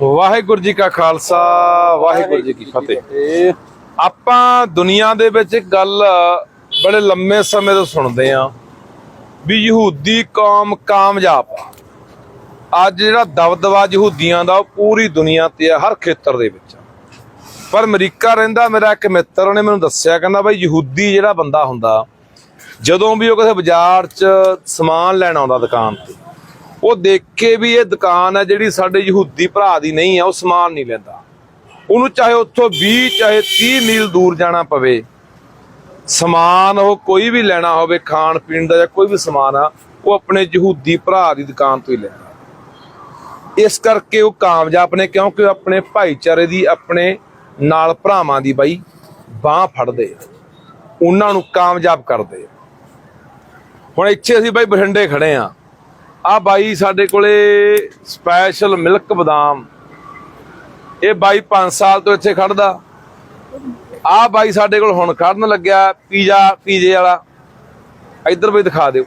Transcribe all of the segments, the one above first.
ਵਾਹਿਗੁਰੂ ਜੀ ਕਾ ਖਾਲਸਾ, ਵਾਹਿਗੁਰੂ ਜੀ ਕੀ ਫਤਿਹ। ਆਪਾਂ ਦੁਨੀਆ ਦੇ ਵਿੱਚ ਗੱਲ ਬੜੇ ਲੰਮੇ ਸਮੇਂ ਤੋਂ ਸੁਣਦੇ ਆ ਵੀ ਯਹੂਦੀ ਕੌਮ ਕਾਮਯਾਬ ਆ। ਅੱਜ ਜਿਹੜਾ ਦਬਦਬਾ ਯਹੂਦੀਆਂ ਦਾ, ਉਹ ਪੂਰੀ ਦੁਨੀਆ ਤੇ ਆ, ਹਰ ਖੇਤਰ ਦੇ ਵਿੱਚ ਪਰ ਅਮਰੀਕਾ ਰਹਿੰਦਾ, ਮੇਰਾ ਇੱਕ ਮਿੱਤਰ, ਉਹਨੇ ਮੈਨੂੰ ਦੱਸਿਆ, ਕਹਿੰਦਾ ਬਈ ਯਹੂਦੀ ਜਿਹੜਾ ਬੰਦਾ ਹੁੰਦਾ, ਜਦੋਂ ਵੀ ਉਹ ਕਿਸੇ ਬਾਜ਼ਾਰ 'ਚ ਸਮਾਨ ਲੈਣ ਆਉਂਦਾ ਦੁਕਾਨ ਤੇ ਉਹ ਦੇਖ ਕੇ ਵੀ ਇਹ ਦੁਕਾਨ ਹੈ ਜਿਹੜੀ ਸਾਡੇ ਯਹੂਦੀ ਭਰਾ ਦੀ ਨਹੀਂ ਆ ਉਹ ਸਮਾਨ ਨਹੀਂ ਲੈਂਦਾ। ਉਹਨੂੰ ਚਾਹੇ ਉੱਥੋਂ 20 ਚਾਹੇ 30 ਮੀਲ ਦੂਰ ਜਾਣਾ ਪਵੇ, ਸਮਾਨ ਉਹ ਕੋਈ ਵੀ ਲੈਣਾ ਹੋਵੇ, ਖਾਣ ਪੀਣ ਦਾ ਜਾਂ ਕੋਈ ਵੀ ਸਮਾਨ ਆ, ਉਹ ਆਪਣੇ ਯਹੂਦੀ ਭਰਾ ਦੀ ਦੁਕਾਨ ਤੋਂ ਹੀ ਲੈਂਦਾ। ਇਸ ਕਰਕੇ ਉਹ ਕਾਮਯਾਬ ਨੇ, ਕਿਉਂਕਿ ਉਹ ਆਪਣੇ ਭਾਈਚਾਰੇ ਦੀ, ਆਪਣੇ ਨਾਲ ਭਰਾਵਾਂ ਦੀ ਬਾਈ ਬਾਹ ਫੜਦੇ ਆ। ਉਹਨਾਂ ਨੂੰ ਕਾਮਯਾਬ ਕਰਦੇ ਆ। ਹੁਣ ਇੱਥੇ ਅਸੀਂ ਬਾਈ ਬਠਿੰਡੇ ਖੜੇ ਆ। ਆ ਬਾਈ ਸਾਡੇ ਕੋਲੇ ਸਪੈਸ਼ਲ ਮਿਲਕ ਬਦਾਮ। ਇਹ ਬਾਈ 5 ਸਾਲ ਤੋਂ ਇੱਥੇ ਖੜਦਾ। ਆ ਬਾਈ ਸਾਡੇ ਕੋਲ ਹੁਣ ਖੜਨ ਲੱਗਿਆ ਪੀਜ਼ਾ, ਪੀਜ਼ੇ ਵਾਲਾ। ਇੱਧਰ ਵੀ ਦਿਖਾ ਦਿਓ।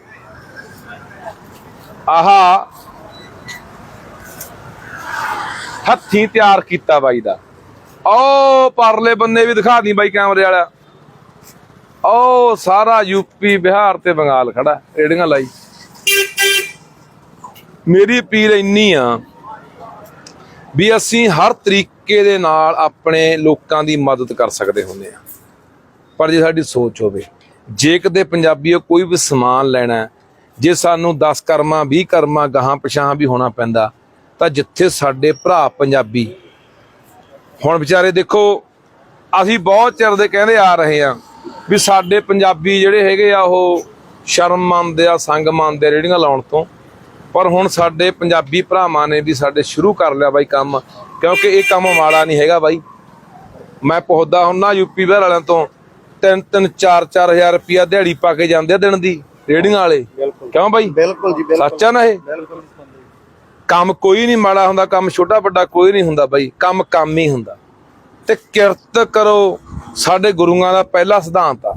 ਆਹਾ। ਹੱਥੀਂ ਤਿਆਰ ਕੀਤਾ ਬਾਈ ਦਾ। ਓ ਪਰਲੇ ਬੰਨੇ ਵੀ ਦਿਖਾ ਦੀ ਬਾਈ ਕੈਮਰੇ ਵਾਲਾ। ਓ ਸਾਰਾ ਯੂਪੀ ਬਿਹਾਰ ਤੇ ਬੰਗਾਲ ਖੜਾ। ਰੇੜੀਆਂ ਲਾਈ। ਮੇਰੀ ਅਪੀਲ ਇੰਨੀ ਆ ਵੀ ਅਸੀਂ ਹਰ ਤਰੀਕੇ ਦੇ ਨਾਲ ਆਪਣੇ ਲੋਕਾਂ ਦੀ ਮਦਦ ਕਰ ਸਕਦੇ ਹੁੰਦੇ ਆ। ਪਰ ਜੇ ਸਾਡੀ ਸੋਚ ਹੋਵੇ, ਜੇ ਕਦੇ ਪੰਜਾਬੀਓ ਕੋਈ ਵੀ ਸਮਾਨ ਲੈਣਾ ਜੇ ਸਾਨੂੰ 10 ਕਰਮਾਂ 20 ਕਰਮਾਂ, ਗਾਹਾਂ ਪਛਾਂ ਵੀ ਹੋਣਾ ਪੈਂਦਾ, ਤਾਂ ਜਿੱਥੇ ਸਾਡੇ ਭਰਾ ਪੰਜਾਬੀ, ਹੁਣ ਵਿਚਾਰੇ ਦੇਖੋ, ਅਸੀਂ ਬਹੁਤ ਚਿਰ ਦੇ ਕਹਿੰਦੇ ਆ ਰਹੇ ਆ ਵੀ ਸਾਡੇ ਪੰਜਾਬੀ ਜਿਹੜੇ ਹੈਗੇ ਆ ਉਹ ਸ਼ਰਮ ਮੰਨਦੇ ਆ, ਸੰਗ ਮੰਨਦੇ ਆ ਰੇੜੀਆਂ ਲਾਉਣ ਤੋਂ। ਪਰ ਹੁਣ ਸਾਡੇ ਪੰਜਾਬੀ ਭਰਾਵਾਂ ਨੇ ਵੀ ਸਾਡੇ ਸ਼ੁਰੂ ਕਰ ਲਿਆ ਬਾਈ ਕੰਮ ਕਿਉਂਕਿ ਇਹ ਕੰਮ ਮਾੜਾ ਨਹੀਂ ਹੈਗਾ ਬਾਈ। ਮੈਂ ਪੁੱਛਦਾ ਹੁੰਨਾ ਯੂਪੀ ਬਿਹਾਰ ਵਾਲਿਆਂ ਤੋਂ 3 3 4 4000 ਰੁਪਿਆ ਦਿਹਾੜੀ ਪਾ ਕੇ ਜਾਂਦੇ ਆ ਦਿਨ ਦੀ ਰੇੜੀਆਂ ਵਾਲੇ। ਕਿਉਂ ਬਾਈ? ਬਿਲਕੁਲ ਜੀ ਬਿਲਕੁਲ। ਸੱਚ ਨਾ ਇਹ? ਕੰਮ ਕੋਈ ਨਹੀਂ ਮਾੜਾ ਹੁੰਦਾ ਕੰਮ ਛੋਟਾ ਵੱਡਾ ਕੋਈ ਨਹੀਂ ਹੁੰਦਾ ਬਾਈ ਕੰਮ ਕੰਮ ਹੀ ਹੁੰਦਾ। ਤੇ ਕਿਰਤ ਕਰੋ ਸਾਡੇ ਗੁਰੂਆਂ ਦਾ ਪਹਿਲਾ ਸਿਧਾਂਤ ਆ।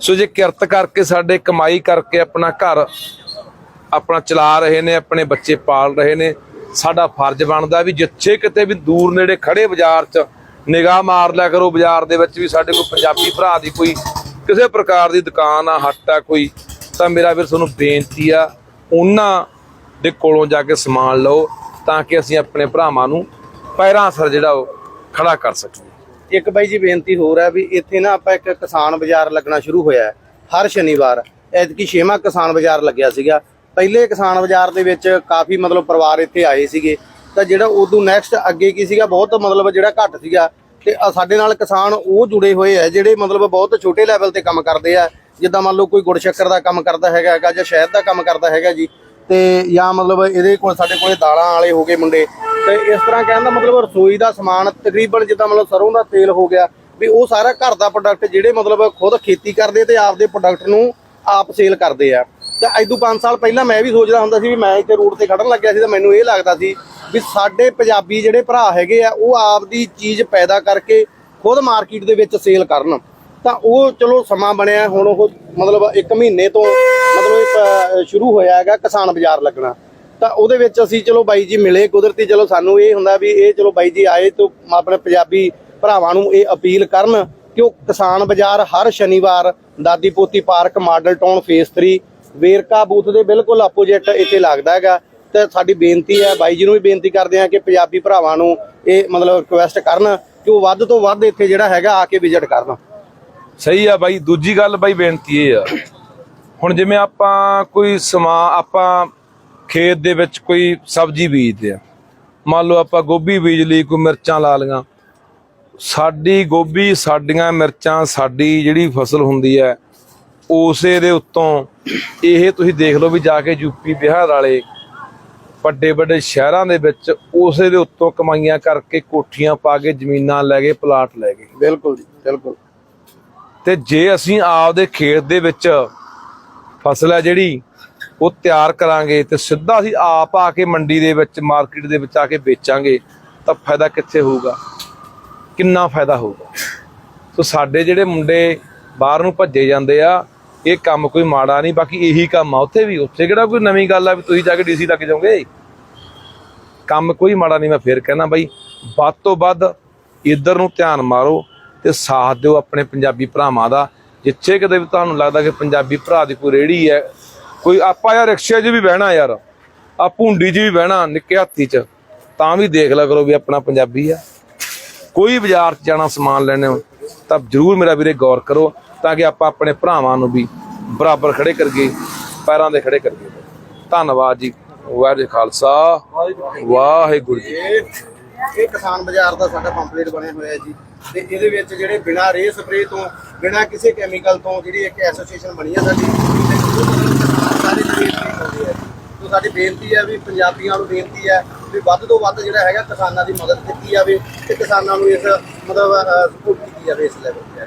ਸੋ ਜੇ ਕਿਰਤ ਕਰਕੇ ਸਾਡੇ ਕਮਾਈ ਕਰਕੇ ਆਪਣਾ ਘਰ ਆਪਣਾ ਚਲਾ ਰਹੇ ਨੇ, ਆਪਣੇ ਬੱਚੇ ਪਾਲ ਰਹੇ ਨੇ। ਸਾਡਾ ਫਰਜ਼ ਬਣਦਾ ਵੀ ਜਿੱਥੇ ਕਿਤੇ ਵੀ ਦੂਰ ਨੇੜੇ ਖੜੇ ਬਾਜ਼ਾਰ 'ਚ ਨਿਗਾਹ ਮਾਰ ਲਿਆ ਕਰੋ, ਬਾਜ਼ਾਰ ਦੇ ਵਿੱਚ ਵੀ ਸਾਡੇ ਕੋਈ ਪੰਜਾਬੀ ਭਰਾ ਦੀ ਕੋਈ ਕਿਸੇ ਪ੍ਰਕਾਰ ਦੀ ਦੁਕਾਨ ਆ, ਹੱਟ ਆ ਕੋਈ, ਤਾਂ ਮੇਰਾ ਵੀਰ ਤੁਹਾਨੂੰ ਬੇਨਤੀ ਆ, ਉਹਨਾਂ ਦੇ ਕੋਲੋਂ ਜਾ ਕੇ ਸਮਾਨ ਲਓ ਤਾਂ ਕਿ ਅਸੀਂ ਆਪਣੇ ਭਰਾਵਾਂ ਨੂੰ ਪੈਰਾਂ ਅਸਰ ਜਿਹੜਾ ਉਹ ਖੜਾ ਕਰ ਸਕੀਏ। ਇੱਕ ਬਾਈ ਜੀ ਬੇਨਤੀ ਹੋਰ ਹੈ ਵੀ ਇੱਥੇ ਨਾ ਆਪਾਂ ਇੱਕ ਕਿਸਾਨ ਬਾਜ਼ਾਰ ਲੱਗਣਾ ਸ਼ੁਰੂ ਹੋਇਆ ਹੈ। ਹਰ ਸ਼ਨੀਵਾਰ ਐਤਕੀ ਛੇਵਾਂ ਕਿਸਾਨ ਬਾਜ਼ਾਰ ਲੱਗਿਆ ਸੀਗਾ। ਪਹਿਲੇ ਕਿਸਾਨ ਬਾਜ਼ਾਰ ਦੇ ਵਿੱਚ ਕਾਫੀ ਮਤਲਬ ਪਰਿਵਾਰ ਇੱਥੇ ਆਏ ਸੀਗੇ। ਤਾਂ ਜਿਹੜਾ ਉਦੋਂ ਨੈਕਸਟ ਅੱਗੇ ਕੀ ਸੀਗਾ, ਬਹੁਤ ਮਤਲਬ ਜਿਹੜਾ ਘੱਟ ਸੀਗਾ। ਤੇ ਸਾਡੇ ਨਾਲ ਕਿਸਾਨ ਉਹ ਜੁੜੇ ਹੋਏ ਆ, ਜਿਹੜੇ ਮਤਲਬ ਬਹੁਤ ਛੋਟੇ ਲੈਵਲ ਤੇ ਕੰਮ ਕਰਦੇ ਆ। ਜਿੱਦਾਂ ਮੰਨ ਲਓ ਕੋਈ ਗੁੜ ਸ਼ੱਕਰ ਦਾ ਕੰਮ ਕਰਦਾ ਹੈਗਾ ਹੈਗਾ ਜਾਂ ਸ਼ਹਿਦ ਦਾ ਕੰਮ ਕਰਦਾ ਹੈਗਾ ਜੀ, ਤੇ ਜਾਂ ਮਤਲਬ ਇਹਦੇ ਕੋਲ ਸਾਡੇ ਕੋਲੇ ਦਾਲਾਂ ਵਾਲੇ ਹੋ ਗਏ ਮੁੰਡੇ। ਤੇ ਇਸ ਤਰ੍ਹਾਂ ਕਹਿਣ ਦਾ ਮਤਲਬ ਰਸੋਈ ਦਾ ਸਮਾਨ ਤਕਰੀਬਨ ਜਿੱਦਾਂ ਮਤਲਬ ਸਰੋਂ ਦਾ ਤੇਲ ਹੋ ਗਿਆ, ਵੀ ਉਹ ਸਾਰਾ ਘਰ ਦਾ ਪ੍ਰੋਡਕਟ ਜਿਹੜੇ ਮਤਲਬ ਖੁਦ ਖੇਤੀ ਕਰਦੇ ਤੇ ਆਪਦੇ ਪ੍ਰੋਡਕਟ ਨੂੰ ਆਪ ਸੇਲ ਕਰਦੇ ਆ। ਤੇ ਅੱਜ ਤੋਂ 5 ਸਾਲ ਪਹਿਲਾਂ ਮੈਂ ਵੀ ਸੋਚਦਾ ਹੁੰਦਾ ਸੀ ਵੀ ਮੈਂ ਇੱਥੇ ਰੋਡ ਤੇ ਖੜਨ ਲੱਗਿਆ ਸੀ ਤਾਂ ਮੈਨੂੰ ਇਹ ਲੱਗਦਾ ਸੀ ਵੀ ਸਾਡੇ ਪੰਜਾਬੀ ਜਿਹੜੇ ਭਰਾ ਹੈਗੇ ਆ, ਉਹ ਆਪਦੀ ਚੀਜ਼ ਪੈਦਾ ਕਰਕੇ ਖੁਦ ਮਾਰਕੀਟ ਦੇ ਵਿੱਚ ਸੇਲ ਕਰਨ। ਤਾਂ ਉਹ ਚਲੋ ਸਮਾਂ ਬਣਿਆ, ਹੁਣ ਉਹ ਮਤਲਬ 1 ਮਹੀਨੇ ਤੋਂ ਮਤਲਬ ਸ਼ੁਰੂ ਹੋਇਆ ਹੈਗਾ ਕਿਸਾਨ ਬਾਜ਼ਾਰ ਲੱਗਣਾ। ਤਾਂ ਉਹਦੇ ਵਿੱਚ ਅਸੀਂ ਚਲੋ ਬਾਈ ਜੀ ਮਿਲੇ ਕੁਦਰਤੀ, ਚਲੋ ਸਾਨੂੰ ਇਹ ਹੁੰਦਾ ਵੀ ਇਹ ਚਲੋ ਬਾਈ ਜੀ ਆਏ ਤੋਂ ਆਪਣੇ ਪੰਜਾਬੀ ਭਰਾਵਾਂ ਨੂੰ ਇਹ ਅਪੀਲ ਕਰਨ ਕਿ ਉਹ ਕਿਸਾਨ ਬਾਜ਼ਾਰ ਹਰ ਸ਼ਨੀਵਾਰ ਦਾਦੀ ਪੋਤੀ park model town phase 3 Verka booth ਦੇ ਬਿਲਕੁਲ ਆਪੋਜਿਟ ਇੱਥੇ ਲੱਗਦਾ ਹੈਗਾ। ਤੇ ਸਾਡੀ ਬੇਨਤੀ ਹੈ, ਬਾਈ ਜੀ ਨੂੰ ਵੀ ਬੇਨਤੀ ਕਰਦੇ ਹਾਂ ਕਿ ਪੰਜਾਬੀ ਭਰਾਵਾਂ ਨੂੰ ਇਹ ਮਤਲਬ ਰਿਕੁਐਸਟ ਕਰਨ ਕਿ ਉਹ ਵੱਧ ਤੋਂ ਵੱਧ ਇੱਥੇ ਜਿਹੜਾ ਹੈਗਾ ਆ ਕੇ ਵਿਜ਼ਿਟ ਕਰਨ। ਸਹੀ ਆ ਬਾਈ, ਦੂਜੀ ਗੱਲ ਬਾਈ ਬੇਨਤੀ ਇਹ ਆ। ਹੁਣ ਜਿਵੇਂ ਆਪਾਂ ਕੋਈ ਸਮਾ, ਆਪਾਂ ਖੇਤ ਦੇ ਵਿੱਚ ਕੋਈ ਸਬਜ਼ੀ ਬੀਜਦੇ ਆ। ਮੰਨ ਲਓ ਆਪਾਂ ਗੋਭੀ ਬੀਜ ਲਈ, ਕੋਈ ਮਿਰਚਾਂ ਲਾ ਲਈਆਂ। ਸਾਡੀ ਗੋਭੀ, ਸਾਡੀਆਂ ਮਿਰਚਾਂ, ਸਾਡੀ ਜਿਹੜੀ ਫਸਲ ਹੁੰਦੀ ਹੈ ਉਸੇ ਦੇ ਉੱਤੋਂ ਇਹ ਤੁਸੀਂ ਦੇਖ ਲਓ ਵੀ ਜਾ ਕੇ ਯੂਪੀ ਬਿਹਾਰ ਵਾਲੇ ਵੱਡੇ ਵੱਡੇ ਸ਼ਹਿਰਾਂ ਦੇ ਵਿੱਚ ਉਸੇ ਦੇ ਉੱਤੋਂ ਕਮਾਈਆਂ ਕਰਕੇ ਕੋਠੀਆਂ ਪਾ ਕੇ ਜ਼ਮੀਨਾਂ ਲੈ ਗਏ ਪਲਾਟ ਲੈ ਗਏ। ਬਿਲਕੁਲ ਜੀ ਬਿਲਕੁਲ। ਤੇ ਜੇ ਅਸੀਂ ਆਪਦੇ ਖੇਤ ਦੇ ਵਿੱਚ ਫਸਲ ਹੈ ਜਿਹੜੀ ਉਹ ਤਿਆਰ ਕਰਾਂਗੇ ਤੇ ਸਿੱਧਾ ਅਸੀਂ ਆਪ ਆ ਕੇ ਮੰਡੀ ਦੇ ਵਿੱਚ ਮਾਰਕੀਟ ਦੇ ਵਿੱਚ ਆ ਕੇ ਵੇਚਾਂਗੇ ਤਾਂ ਫਾਇਦਾ ਕਿੱਥੇ ਹੋਊਗਾ? ਕਿੰਨਾ ਫਾਇਦਾ ਹੋਊਗਾ? ਸੋ ਸਾਡੇ ਜਿਹੜੇ ਮੁੰਡੇ ਬਾਹਰ ਨੂੰ ਭੱਜੇ ਜਾਂਦੇ ਆ ਇਹ ਕੰਮ ਕੋਈ ਮਾੜਾ ਨਹੀਂ, ਬਾਕੀ ਇਹੀ ਕੰਮ ਆ। ਉੱਥੇ ਵੀ, ਉੱਥੇ ਕਿਹੜਾ ਕੋਈ ਨਵੀਂ ਗੱਲ ਆ ਵੀ ਤੁਸੀਂ ਜਾ ਕੇ ਡੀਸੀ ਲੱਗ ਜਾਓਗੇ? ਕੰਮ ਕੋਈ ਮਾੜਾ ਨਹੀਂ, ਮੈਂ ਫੇਰ ਕਹਿਣਾ ਬਾਈ, ਵੱਧ ਤੋਂ ਵੱਧ ਇੱਧਰ ਨੂੰ ਧਿਆਨ ਮਾਰੋ ਤੇ ਸਾਥ ਦਿਓ ਆਪਣੇ ਪੰਜਾਬੀ ਭਰਾਵਾਂ ਦਾ। ਜਿੱਥੇ ਕਿਤੇ ਵੀ ਤੁਹਾਨੂੰ ਲੱਗਦਾ ਕਿ ਪੰਜਾਬੀ ਭਰਾ ਦੀ ਕੋਈ ਰੇੜੀ ਹੈ, ਕੋਈ ਆਪਾਂ ਯਾਰ ਰਿਕਸ਼ੇ 'ਚ ਵੀ ਬਹਿਣਾ ਯਾਰ, ਆ ਭੁੰਡੀ 'ਚ ਵੀ ਬਹਿਣਾ ਨਿੱਕੇ ਹਾਥੀ 'ਚ, ਤਾਂ ਵੀ ਦੇਖ ਲਿਆ ਕਰੋ ਵੀ ਆਪਣਾ ਪੰਜਾਬੀ ਆ। ਕੋਈ ਬਾਜ਼ਾਰ 'ਚ ਜਾਣਾ, ਸਮਾਨ ਲੈਣੇ ਹੋ ਤਾਂ ਜਰੂਰ ਮੇਰਾ ਵੀਰੇ ਗੌਰ ਕਰੋ। ਤਾਂ ਕਿ ਆਪਾਂ ਆਪਣੇ ਭਰਾਵਾਂ ਨੂੰ ਵੀ ਬਰਾਬਰ ਖੜੇ ਕਰਗੇ ਪੈਰਾਂ ਦੇ ਖੜੇ ਕਰਗੇ ਧੰਨਵਾਦ ਜੀ। ਵਾਹਿਗੁਰੂ ਖਾਲਸਾ। ਵਾਹਿਗੁਰੂ ਜੀ ਇਹ ਕਿਸਾਨ ਬਾਜ਼ਾਰ ਦਾ ਸਾਡਾ ਪੰਪਲੇਟ ਬਣਿਆ ਹੋਇਆ ਜੀ। ਤੇ ਇਹਦੇ ਵਿੱਚ ਜਿਹੜੇ ਬਿਨਾਂ ਰੇ ਸਪਰੇ ਤੋਂ, ਬਿਨਾਂ ਕਿਸੇ ਕੈਮੀਕਲ ਤੋਂ ਜਿਹੜੀ ਇੱਕ ਐਸੋਸੀਏਸ਼ਨ ਬਣੀ ਹੈ ਸਾਡੀ ਸਾਰੇ ਖਰੀਦ ਹੈ ਸੋ ਸਾਡੀ ਬੇਨਤੀ ਹੈ ਵੀ ਪੰਜਾਬੀਆਂ ਨੂੰ ਬੇਨਤੀ ਹੈ ਵੀ ਵੱਧ ਤੋਂ ਵੱਧ ਜਿਹੜਾ ਹੈਗਾ ਕਿਸਾਨਾਂ ਦੀ ਮਦਦ ਕੀਤੀ ਜਾਵੇ ਤੇ ਕਿਸਾਨਾਂ ਨੂੰ ਇਸ ਮਤਲਬ ਸਪੋਰਟ ਕੀਤੀ ਜਾਵੇ ਇਸ ਲੈਵਲ ਤੇ।